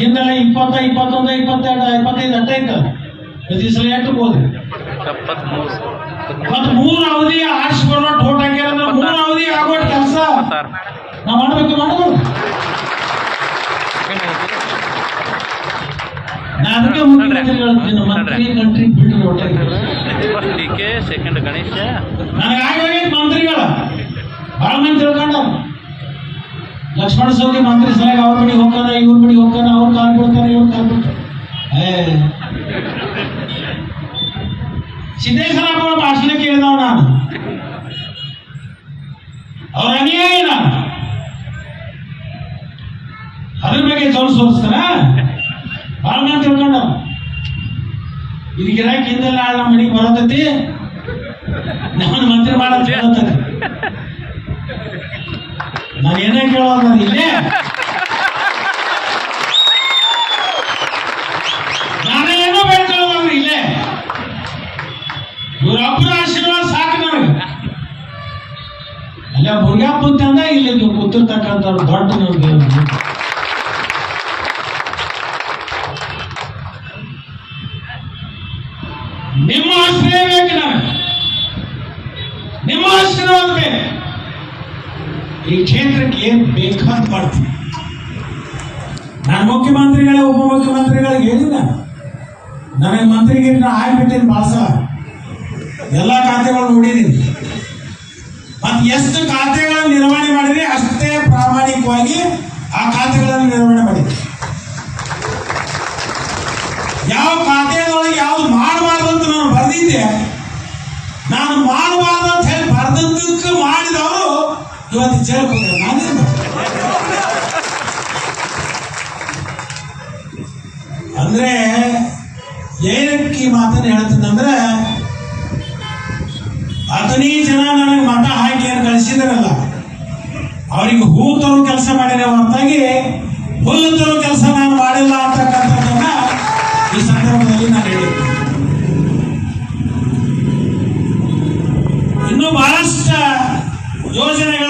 ಹಿಂದೆಲ್ಲ ಇಪ್ಪತ್ತ ಇಪ್ಪತ್ತೊಂದು ಇಪ್ಪತ್ತೆರಡು ಇಪ್ಪತ್ತೈದು ಅಟ್ಟ ಇತ್ತು ಪ್ರತಿ ಸಲ ಎಂಟು ಹೋದ್ರಿ ಮತ್ ಮೂರು ಅವಧಿ ಆರಿಸ್ಕೊಳ್ಳೋ ಓಟ್ ಹಾಕ್ಯಾರ ಮೂರ್ ಅವಧಿ ಆಗೋಟ್ ಕೆಲಸ. ನಾವು ಮಾಡ್ಬೇಕು ಮಾಡುದು. ಅದಕ್ಕೆ ಮಂತ್ರಿ ಕಂಟ್ರಿ ಬಿಟ್ಟು ಸೆಕೆಂಡ್ ಗಣೇಶ. ನನಗೆ ಮಂತ್ರಿಗಳ. ಭಾಳ ಮಂದಿ ತಿಳ್ಕೊಂಡ ಲಕ್ಷ್ಮಣ ಸೌದಿ ಮಂತ್ರಿ ಸಲಹೆ ಅವ್ರ ಬಡಿ ಹೋಗ್ತಾನ, ಇವ್ರ ಮನೆಗೆ ಹೋಗ್ತಾನ, ಅವ್ರು ಕಾಲ್ ಬಿಡ್ತಾನೆ, ಇವ್ರು ಕಾಲ್ ಬಿಡ್ತಾನೆ. ಸಿದ್ದೇಶ್ವರ ಭಾಷಣ ಕೇಳಿದವ ನಾನು. ಅವ್ರ ಅನ್ಯಾಯ ನಾನು ಅದ್ರ ಬಗ್ಗೆ ಜೋರ್ ಸೋರಿಸ್ತಾನ ಭಾಳ ಮಂದಿ ತಿಳ್ಕೊಂಡ ಇದಕ್ಕೆ ಗಿರಾಕಿ ಹಿಂದೆಲ್ಲ ನಮ್ಮ ಮನೆಗೆ ಬರತೈತಿ? ನಮ್ಮ ಮಂತ್ರಿ ಮಾಡೋದು ಕೇಳತ್ತೇನೆ ನಾನು ಏನೇ ಕೇಳೋದು ನಾನು ಇಲ್ಲೇ. ನಾನು ಏನೋ ಬೇಡ್ಕೊಳ್ಳೋದು ಇಲ್ಲೇ. ಆಶೀರ್ವಾದ ಸಾಕು ನನಗೆ. ಅಲ್ಲ ಮುರುಗಪ್ಪ ಅಂತಂದ ಇಲ್ಲಿ ನೀವು ಕೂತಿರ್ತಕ್ಕಂಥವ್ರು ದೊಡ್ಡ ನನಗೆ ನಿಮ್ಮ ಆಶ್ರಯ ಬೇಕು ನನಗೆ ನಿಮ್ಮ ಆಶೀರ್ವಾದ ಬೇಕು ಈ ಕ್ಷೇತ್ರಕ್ಕೆ ಏನ್ ಬೇಕಾದ್ ಮಾಡ್ತೀನಿ ನಾನು ಮುಖ್ಯಮಂತ್ರಿಗಳ ಉಪಮುಖ್ಯಮಂತ್ರಿಗಳಿಗೆ ಹೇಳಿಲ್ಲ ನನಗೆ ಮಂತ್ರಿಗೆ ಆಗ್ಬಿಟ್ಟಿನಿ ಭಾಳ ಸಲ. ಎಲ್ಲ ಖಾತೆಗಳು ನೋಡಿದೀನಿ. ಮತ್ತೆ ಎಷ್ಟು ಖಾತೆಗಳನ್ನು ನಿರ್ವಹಣೆ ಮಾಡಿದ್ರೆ, ಅಷ್ಟೇ ಪ್ರಾಮಾಣಿಕವಾಗಿ ಆ ಖಾತೆಗಳನ್ನು ನಿರ್ವಹಣೆ ಮಾಡಿದೆ ಯಾವ ಖಾತೆಗಳೊಳಗೆ ಯಾವ್ದು ಮಾಡಬಾರ್ದು ಅಂತ ನಾನು ಬರೆದಿದ್ದೆ, ನಾನು ಮಾಡಬಾರ್ದು ಅಂತ ಹೇಳಿ ಇವತ್ತು ಜೈಲ್ಗೆ ನಾನೇನು ಅಂದ್ರೆ ಏನಕ್ಕೆ ಈ ಮಾತನ್ನ ಹೇಳ್ತೀನಿ ಅಂದ್ರೆ ಜನ ನನಗೆ ಮತ ಹಾಕಿ ಏನು ಕಳಿಸಿದಾರಲ್ಲ, ಅವರಿಗೆ ಹೂ ತರೋ ಕೆಲಸ ಮಾಡಿದ ಹೊರತಾಗಿ ಹುಲ್ಲು ತರೋ ಕೆಲಸ ನಾನು ಮಾಡಿಲ್ಲ ಅಂತಕ್ಕಂಥದ್ದನ್ನ ಈ ಸಂದರ್ಭದಲ್ಲಿ ನಾನು ಹೇಳಿದ್ದೆ. ಇನ್ನೂ ಬಹಳಷ್ಟು ಯೋಜನೆಗಳನ್ನ